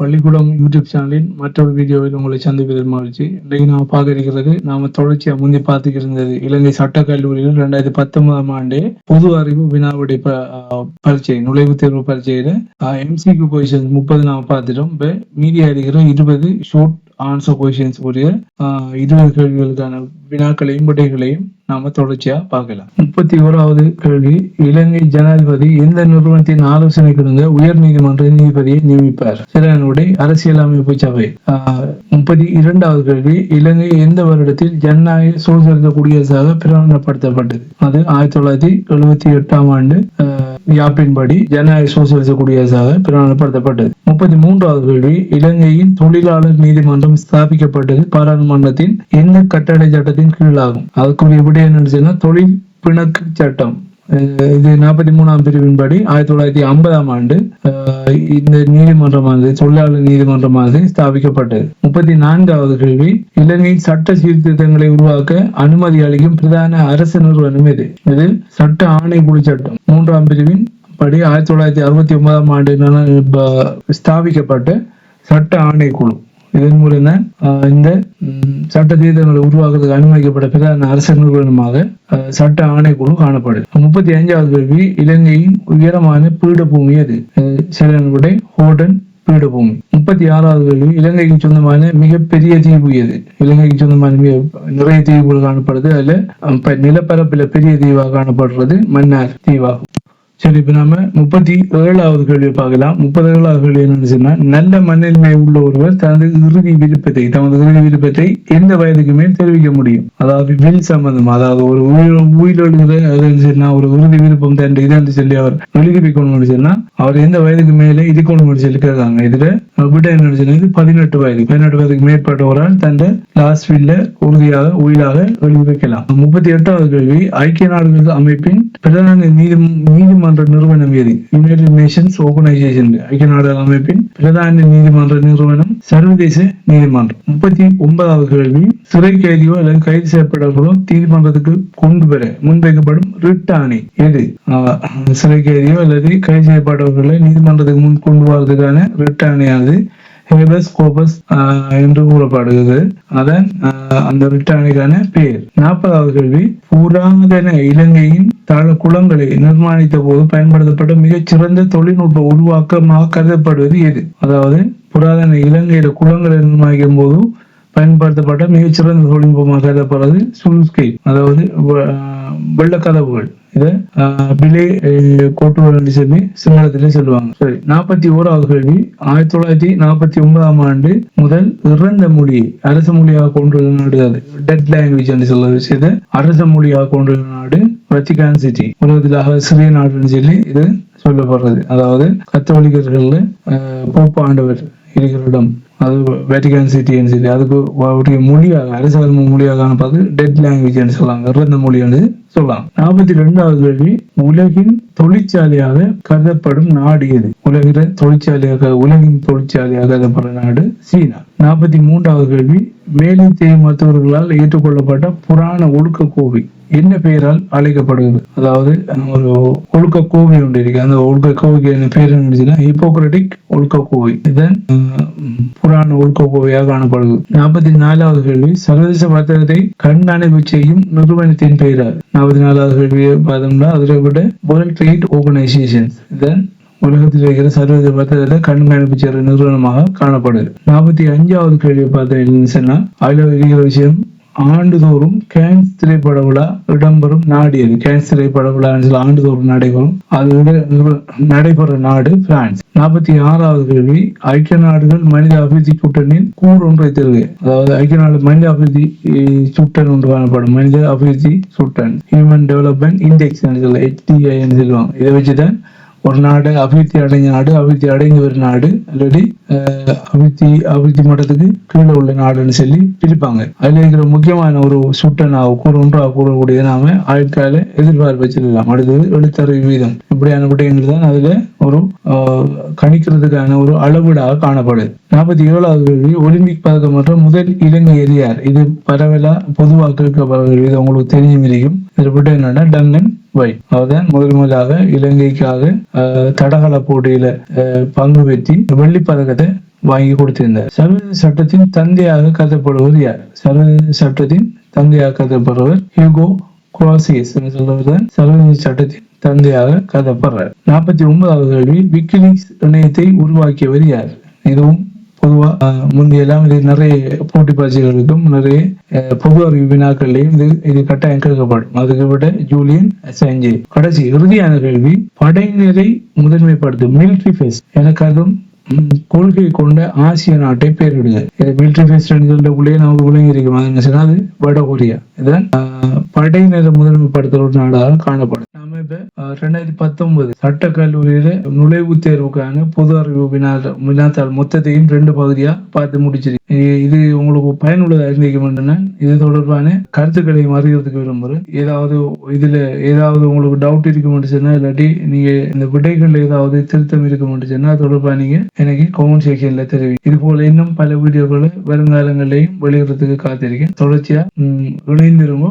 பள்ளிக்கூடம் யூடியூப் சேனலின் மற்றொரு வீடியோவில் உங்களை சந்திப்பதில் மகிழ்ச்சி. இன்றைக்கு நாம பார்க்க இருக்கிறது நாம தொடர்ச்சியா முந்தி பார்த்துக்கிட்டு இருந்தது இலங்கை சட்ட கல்லூரியில் ரெண்டாயிரத்தி பத்தொன்பதாம் ஆண்டு பொது அறிவு வினாவிடை பரீட்சை நுழைவுத் தேர்வு பரீட்சையில எம்சிக்கு கொஷின்ஸ் முப்பது நாம பார்த்துட்டோம். இப்ப மீதி இருக்கிற இருபது ஷோர்ட் ஆன்சர் கொஷின்ஸ் உரிய இருபது கேள்விகளுக்கான வினாக்களையும் விடைகளையும் நாம தொடர்ச்சியா பார்க்கலாம். முப்பத்தி ஓராவது கேள்வி இலங்கை ஜனாதிபதி எந்த நிறுவனத்தின் ஆலோசனை கிடந்த உயர் நீதிமன்ற நீதிபதியை நியமிப்பார். சிலனுடைய அரசியலமைப்பு சபை. ஆஹ் முப்பத்தி இரண்டாவது கேள்வி இலங்கை எந்த வருடத்தில் ஜனநாயக சோசியலிச குடியரசாக பிரகடனப்படுத்தப்பட்டது அது ஆயிரத்தி தொள்ளாயிரத்தி எழுபத்தி எட்டாம் ஆண்டு யாப்பின்படி ஜனநாயக சோசியலிச குடியரசாக பிரகடனப்படுத்தப்பட்டது முப்பத்தி மூன்றாவது கேள்வி இலங்கையின் தொழிலாளர் நீதிமன்றம் ஸ்தாபிக்கப்பட்டது பாராளுமன்றத்தின் எந்த கட்டளை சட்டத்தின் கீழாகும். அதுக்குரிய விடயம் என்னன்னு தொழில் பிணக்கு சட்டம். இது நாற்பத்தி மூணாம் பிரிவின்படி ஆயிரத்தி தொள்ளாயிரத்தி ஐம்பதாம் ஆண்டு இந்த நீதிமன்றமானது தொழிலாளர் நீதிமன்றமானது ஸ்தாபிக்கப்பட்டது. முப்பத்தி நான்காவது கேள்வி இலங்கையின் சட்ட சீர்திருத்தங்களை உருவாக்க அனுமதி அளிக்கும் பிரதான அரசு நிறுவனம் இது இது சட்ட ஆணைக்குழு சட்டம். மூன்றாம் பிரிவின் படி ஆயிரத்தி தொள்ளாயிரத்தி அறுபத்தி ஒன்பதாம் ஆண்டு ஸ்தாபிக்கப்பட்ட சட்ட ஆணைக்குழு இதன் மூலம் தான் இந்த ம், சட்ட தீர்த்தங்களை உருவாக்குறதுக்கு அனுமதிக்கப்பட்ட பிரதான அரசு நிறுவனமாக சட்ட ஆணைக்குழு காணப்படுது. முப்பத்தி ஐந்தாவது கேள்வி இலங்கையின் உயரமான பீடபூமி அது சிலனுடைய ஹோடன் பீடபூமி. முப்பத்தி ஆறாவது கேள்வி இலங்கைக்கு சொந்தமான மிகப்பெரிய தீவு எது? இலங்கைக்கு சொந்தமான மிக நிறைய தீவுகள் காணப்படுது. அதுல நிலப்பரப்பில் பெரிய தீவாக காணப்படுறது மன்னார் தீவாகும். சரி இப்ப நாம முப்பத்தி ஏழாவது கேள்வியை பார்க்கலாம். முப்பது ஏழாவது கேள்வி என்னன்னு சொன்னா நல்ல மனநிலை உள்ள ஒருவர் தனது இறுதி விருப்பத்தை தமது இறுதி விருப்பத்தை எந்த வயதுக்கு மேல் தெரிவிக்க முடியும்? அதாவது வில் சம்பந்தம் அதாவது ஒரு உயிர் சொன்னா ஒரு இறுதி விருப்பம் தன் இதுன்னு சொல்லி அவர் எழுதி சொன்னா அவர் எந்த வயதுக்கு மேலே இருக்கணும்னு சொல்லி கேட்காங்க இதுல விட என்ன இது பதினெட்டு வயது. பதினெட்டு வயதுக்கு மேற்பட்டவரால் தந்த லாஸ்ட் வில்ல உறுதியாக உயிராக எழுதி வைக்கலாம் முப்பத்தி எட்டாவது கேள்வி ஐக்கிய நாடுகள் அமைப்பின் பிரதான நீதி நீதிமன்ற நிறுவனம் எது? யுனைடெட் நேஷன்ஸ் ஆர்கனைசேஷன் ஐக்கிய நாடுகள் அமைப்பின் பிரதான நீதிமன்ற நிறுவனம் சர்வதேச நீதிமன்றம். முப்பத்தி ஒன்பதாவது கேள்வி. சிறை கைதியோ அல்லது கைது செய்யப்பட்டவர்களோ நீதிமன்றத்துக்கு கொண்டு வர முன்வைக்கப்படும் ரிட் ஆணை எது? சிறை கைதியோ அல்லது கைது செய்யப்பட்டவர்களை நீதிமன்றத்துக்கு முன் கொண்டு வரதுக்கான ரிட் ஆணையானது ஹேபஸ் கோபஸ் என்று கூறப்படுகிறது அதன் ஆஹ், அந்த ரிட்டானுக்கான பெயர் நாற்பதாவது கேள்வி புராதன இலங்கையின் தள குளங்களை நிர்மாணித்த போது பயன்படுத்தப்பட்ட மிகச்சிறந்த தொழில்நுட்ப உருவாக்கமாக கருதப்படுவது எது அதாவது புராதன இலங்கையில குளங்களை நிர்மாணிக்கும் போது பயன்படுத்தப்பட்ட மிகச்சிறந்த தொழில்நுட்பமாக கருதப்படுறது சுல்ஸ்கை அதாவது வெள்ளக்கதவுகள் இதை பிலே கோட்டுகள் சொல்லி சிங்களத்திலே சொல்லுவாங்க. சரி நாற்பத்தி ஓராவது கேள்வி. ஆயிரத்தி தொள்ளாயிரத்தி நாற்பத்தி ஒன்பதாம் ஆண்டு முதல் இறந்த மொழியை அரச மொழியாக கொண்டுள்ள நாடு அது. டெட் லாங்குவேஜ் என்று சொல்ல விஷயத்தை அரச மொழியாக கொண்டுள்ள நாடு வத்திகான் சிட்டி உலகத்தில் சிறிய நாடுன்னு சொல்லி இது சொல்லப்படுறது. அதாவது கத்தோலிக்கர்கள் போப்பாண்டவர். இருக்கிற இடம் அது வேட்டிகன் சிட்டின்னு சொல்லி அதுக்கு அவருடைய மொழியாக அரசாங்க மொழியாக பார்த்து டெட் லாங்குவேஜ்னு சொல்லுவாங்க இறந்த மொழின்னு சொல்லலாம் நாற்பத்தி ரெண்டாவது கேள்வி உலகின் தொழிற்சாலையாக கருதப்படும் நாடு எது? உலகிற தொழிற்சாலையாக உலகின் தொழிற்சாலையாக கருதப்படும் நாடு சீனா. நாற்பத்தி மூன்றாவது கேள்வி வேலை செய்யும் மருத்துவர்களால் ஏற்றுக்கொள்ளப்பட்ட புராண ஒழுக்க கோவில் என்ன பெயரால் அழைக்கப்படுகிறது? அதாவது ஒரு ஒழுக்க கோவை ஒன்று இருக்கு. அந்த ஒழுக்க கோவைக்கு என்ன பேர் இருந்துச்சுன்னா ஹிப்போக்ரட்டிக் ஒழுக்க கோவை இதன் புராண ஒழுக்க கோவையாக காணப்படுது நாற்பத்தி நாலாவது கேள்வி. சர்வதேச வர்த்தகத்தை கண்காணிப்பு செய்யும் நிறுவனத்தின் பெயரால் நாற்பத்தி நாலாவது கேள்வியை பார்த்தோம்னா அதில் விட வேர்ல்ட் ட்ரேட் ஆர்கனைசேஷன் இதன் உலகத்தில் இருக்கிற சர்வதேச வர்த்தகத்தை கண்காணிப்பு செய்கிற நிறுவனமாக காணப்படுது நாற்பத்தி அஞ்சாவது கேள்வி பார்த்தீங்கன்னு சொன்னா இருக்கிற விஷயம் ஆண்டுதோறும் கேன்ஸ் திரைப்பட விழா இடம்பெறும் நாடு எது? கேன்ஸ் திரைப்பட விழா ஆண்டுதோறும் நடைபெறும். அது நடைபெற நாடு பிரான்ஸ். நாற்பத்தி ஆறாவது கேள்வி ஐக்கிய நாடுகள் மனித அபிவிருத்தி கூட்டணியின் கூறு ஒன்றை தெரிவு. அதாவது ஐக்கிய நாடு மனித அபிவிருத்தி சுட்டன் ஒன்று காணப்படும். மனித அபிவிருத்தி சுட்டன் ஹியூமன் டெவலப்மெண்ட் இண்டெக்ஸ் சொல்லுவாங்க. இதை வச்சுதான் ஒரு நாடு அபிவிருத்தி அடைஞ்ச நாடு அபிவிருத்தி அடைந்து ஒரு நாடு அல்லது அபிவிருத்தி அபிவிருத்தி மட்டத்துக்கு கீழே உள்ள நாடுன்னு சொல்லி பிரிப்பாங்க. அதுல இருக்கிற முக்கியமான ஒரு சுட்டனாக கூற ஒன்றாக கூறக்கூடிய நாம ஆயுட்கால எதிர்பார்ப்பு வச்சிடலாம். அடுத்தது எழுத்தறிவு வீதம் இப்படியான விடயங்கள் தான் அதுல ஒரு கணிக்கிறதுக்கான ஒரு அளவீடாக காணப்படுது. நாற்பத்தி ஏழாவது கேள்வி ஒலிம்பிக் பதக்கம் மற்றும் முதல் இலங்கையர் யார் இது பரவலா பொதுவாக கேட்கப்படுகிறது உங்களுக்கு தெரியும் இருக்கும் இதில் விட்டு என்னன்னா டங்கன் வை. அவர்தான் முதல் முதலாக இலங்கைக்காக தடகள போட்டியில பங்கு பெற்றி வெள்ளி பதக்கத்தை வாங்கி கொடுத்திருந்தார். சர்வதேச சட்டத்தின் தந்தையாக கருதப்படுவது யார்? சர்வதேச சட்டத்தின் தந்தையாக கருதப்படுவர் ஹியூகோ குவாசியஸ் என்று சொல்லுவதுதான் சர்வதேச சட்டத்தின் தந்தையாக கருதப்படுறார். நாற்பத்தி ஒன்பதாவது கேள்வி விக்கிலீக்ஸ் இணையத்தை உருவாக்கியவர் யார்? இதுவும் பொதுவா முந்தையெல்லாம் இது நிறைய போட்டி பரீட்சைகளுக்கும் நிறைய அஹ், பொது அறிவு வினாக்கள்லையும் இது இது கட்டாயம் கேட்கப்படும். அதுக்கு விட ஜூலியன் அசாஞ்சே கடைசி இறுதியான கேள்வி படையினரை முதன்மைப்படுத்தும் மிலிட்ரி ஃபேஸ் எனக்கு அதுவும் கொள்கை கொண்ட ஆசிய நாட்டை பேரிடுங்க இது மிலிட்ரி ஃபேஸ் உள்ளே நமக்கு விளங்கி இருக்கும் அது என்ன சொன்னால் அது வட கொரியா. இதுதான் படையினரை முதன்மைப்படுத்துற ஒரு நாடாக காணப்படும். ரெண்டாயிரத்தி பத்தொன்பது சட்டக்கல்லூரியில நுழைவுத் தேர்வுக்கான பொது அறிவு வினா வினாத்தாள் மொத்தத்தையும் ரெண்டு பகுதியா பார்த்து முடிச்சிருக்கு இது உங்களுக்கு பயனுள்ளதா இருந்திருக்குமென்றா இது தொடர்பான கருத்துக்களை அறிகிறதுக்கு விரும்புகிறேன் ஏதாவது இதுல ஏதாவது உங்களுக்கு டவுட் இருக்க சொன்னா இல்லாட்டி நீங்க இந்த விடைகள் ஏதாவது திருத்தம் இருக்க சொன்னா தொடர்பா நீங்க எனக்கு கமெண்ட் செக்ஷன்ல தெரிவி இது போல இன்னும் பல வீடியோக்களை வருங்காலங்களையும் வெளியிடுறதுக்கு காத்திருக்கேன். தொடர்ச்சியா உம் இணைந்திருங்க.